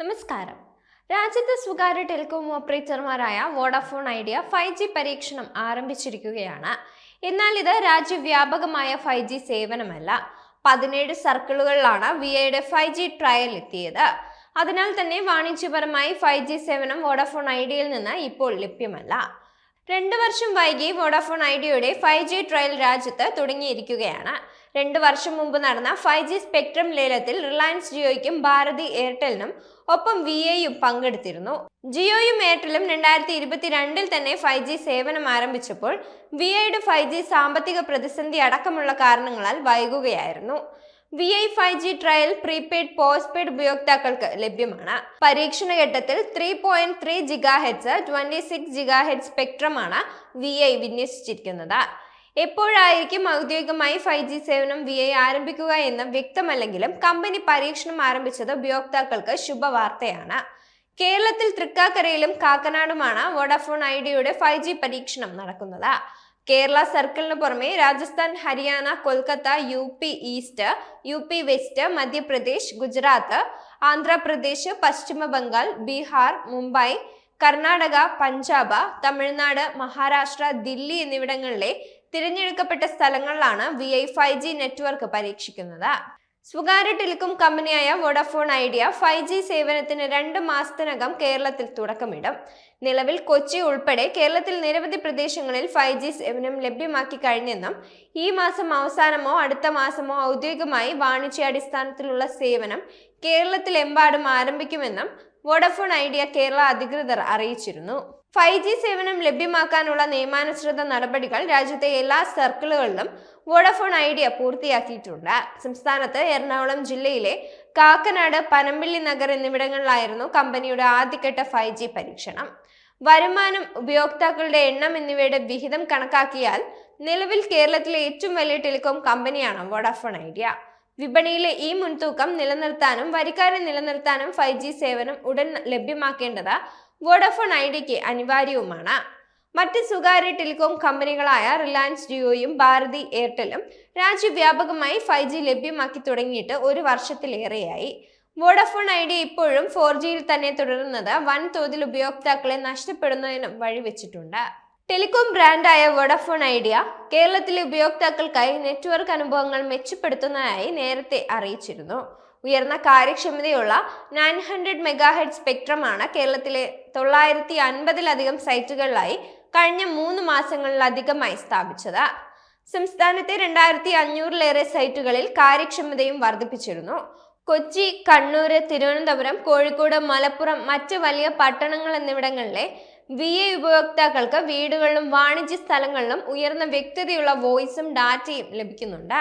നമസ്കാരം. രാജ്യത്തെ സ്വകാര്യ ടെലികോം ഓപ്പറേറ്റർമാരായ വോഡാഫോൺ ഐഡിയ ഫൈവ് ജി പരീക്ഷണം ആരംഭിച്ചിരിക്കുകയാണ്. എന്നാൽ ഇത് രാജ്യവ്യാപകമായ ഫൈവ് ജി സേവനമല്ല. പതിനേഴ് സർക്കിളുകളിലാണ് വി ഐയുടെ ഫൈവ് ജി ട്രയൽ എത്തിയത്. അതിനാൽ തന്നെ വാണിജ്യപരമായി ഫൈവ് ജി സേവനം വോഡാഫോൺ ഐഡിയയിൽ നിന്ന് ഇപ്പോൾ ലഭ്യമല്ല. രണ്ട് വർഷം വൈകി വോഡാഫോൺ ഐഡിയയുടെ ഫൈവ് ജി ട്രയൽ രാജ്യത്ത് തുടങ്ങിയിരിക്കുകയാണ്. രണ്ട് വർഷം മുമ്പ് നടന്ന ഫൈവ് ജി സ്പെക്ട്രം ലേലത്തിൽ റിലയൻസ് ജിയോയ്ക്കും ഭാരതി എയർടെലിനും ഒപ്പം വി എയും പങ്കെടുത്തിരുന്നു. ജിയോയും എയർടെലും രണ്ടായിരത്തി ഇരുപത്തിരണ്ടിൽ തന്നെ ഫൈവ് ജി സേവനം ആരംഭിച്ചപ്പോൾ വി എയുടെ ഫൈവ് ജി സാമ്പത്തിക പ്രതിസന്ധി അടക്കമുള്ള കാരണങ്ങളാൽ വൈകുകയായിരുന്നു. V I five G trial prepaid postpaid ഉപയോക്താക്കൾക്ക് ലഭ്യമാണ്. പരീക്ഷണ ഘട്ടത്തിൽ three point three gigahertz twenty six gigahertz സ്പെക്ട്രമാണ് V I വിന്യസിച്ചിരിക്കുന്നത്. എപ്പോഴായിരിക്കും ഔദ്യോഗികമായി ഫൈവ് ജി സേവനം വി ഐ ആരംഭിക്കുക എന്ന് വ്യക്തമല്ലെങ്കിലും കമ്പനി പരീക്ഷണം ആരംഭിച്ചത് ഉപയോക്താക്കൾക്ക് ശുഭവാർത്തയാണ്. കേരളത്തിൽ തൃക്കാക്കരയിലും കാക്കനാടുമാണ് വോഡാഫോൺ ഐഡിയയുടെ ഫൈവ് ജി പരീക്ഷണം നടക്കുന്നത്. കേരള സർക്കിളിന് പുറമെ Rajasthan Haryana Kolkata U P east U P west Madhya Pradesh Gujarat Andhra Pradesh Paschim Bengal Bihar Mumbai Karnataka Punjab Tamil Nadu Maharashtra Delhi എന്നിവിടങ്ങളിലെ തിരഞ്ഞെടുക്കപ്പെട്ട സ്ഥലങ്ങളിലാണ് V I five G network പരീക്ഷിക്കുന്നത്. സ്വകാര്യ ടെലികോം കമ്പനിയായ വോഡഫോൺ ഐഡിയ ഫൈവ് ജി സേവനത്തിന് രണ്ട് മാസത്തിനകം കേരളത്തിൽ തുടക്കമിടും. നിലവിൽ കൊച്ചി ഉൾപ്പെടെ കേരളത്തിൽ നിരവധി പ്രദേശങ്ങളിൽ ഫൈവ് ജി സേവനം ലഭ്യമാക്കി കഴിഞ്ഞെന്നും ഈ മാസം അവസാനമോ അടുത്ത മാസമോ ഔദ്യോഗികമായി വാണിജ്യാടിസ്ഥാനത്തിലുള്ള സേവനം കേരളത്തിലെമ്പാടും ആരംഭിക്കുമെന്നും വോഡാഫോൺ ഐഡിയ കേരള അധികൃതർ അറിയിച്ചിരുന്നു. ഫൈവ് ജി സേവനം ലഭ്യമാക്കാനുള്ള നിയമാനുസൃത നടപടികൾ രാജ്യത്തെ എല്ലാ സർക്കിളുകളിലും വോഡഫോൺ ഐഡിയ പൂർത്തിയാക്കിയിട്ടുണ്ട്. സംസ്ഥാനത്ത് എറണാകുളം ജില്ലയിലെ കാക്കനാട് പനമ്പിള്ളി നഗർ എന്നിവിടങ്ങളിലായിരുന്നു കമ്പനിയുടെ ആദ്യഘട്ട ഫൈവ് ജി പരീക്ഷണം. വരുമാനം ഉപയോക്താക്കളുടെ എണ്ണം എന്നിവയുടെ വിഹിതം കണക്കാക്കിയാൽ നിലവിൽ കേരളത്തിലെ ഏറ്റവും വലിയ ടെലികോം കമ്പനിയാണ് വോഡഫോൺ ഐഡിയ. വിപണിയിലെ ഈ മുൻതൂക്കം നിലനിർത്താനും വരിക്കാരെ നിലനിർത്താനും ഫൈവ് ജി സേവനം ഉടൻ ലഭ്യമാക്കേണ്ടത് വോഡഫോൺ ഐഡിയയ്ക്ക് അനിവാര്യവുമാണ്. മറ്റ് സ്വകാര്യ ടെലികോം കമ്പനികളായ റിലയൻസ് ജിയോയും ഭാരതി എയർടെലും രാജ്യവ്യാപകമായി ഫൈവ് ജി ലഭ്യമാക്കി തുടങ്ങിയിട്ട് ഒരു വർഷത്തിലേറെയായി. വോഡഫോൺ ഐഡിയ ഇപ്പോഴും ഫോർ ജിയിൽ തന്നെ തുടരുന്നത് വൻതോതിൽ ഉപയോക്താക്കളെ നഷ്ടപ്പെടുന്നതിനും വഴിവെച്ചിട്ടുണ്ട്. ടെലികോം ബ്രാൻഡായ വോഡഫോൺ ഐഡിയ കേരളത്തിലെ ഉപയോക്താക്കൾക്കായി നെറ്റ്വർക്ക് അനുഭവങ്ങൾ മെച്ചപ്പെടുത്തുന്നതായി നേരത്തെ അറിയിച്ചിരുന്നു. ഉയർന്ന കാര്യക്ഷമതയുള്ള നയൻ ഹൺഡ്രഡ് മെഗാഹെഡ് സ്പെക്ട്രമാണ് കേരളത്തിലെ തൊള്ളായിരത്തി അൻപതിലധികം സൈറ്റുകളിലായി കഴിഞ്ഞ മൂന്ന് മാസങ്ങളിലധികമായി സ്ഥാപിച്ചത്. സംസ്ഥാനത്തെ രണ്ടായിരത്തി അഞ്ഞൂറിലേറെ സൈറ്റുകളിൽ കാര്യക്ഷമതയും വർദ്ധിപ്പിച്ചിരുന്നു. കൊച്ചി കണ്ണൂർ തിരുവനന്തപുരം കോഴിക്കോട് മലപ്പുറം മറ്റ് വലിയ പട്ടണങ്ങൾ എന്നിവിടങ്ങളിലെ വി എ ഉപയോക്താക്കൾക്ക് വീടുകളിലും വാണിജ്യ സ്ഥലങ്ങളിലും ഉയർന്ന വ്യക്തതയുള്ള വോയിസും ഡാറ്റയും ലഭിക്കുന്നുണ്ട്.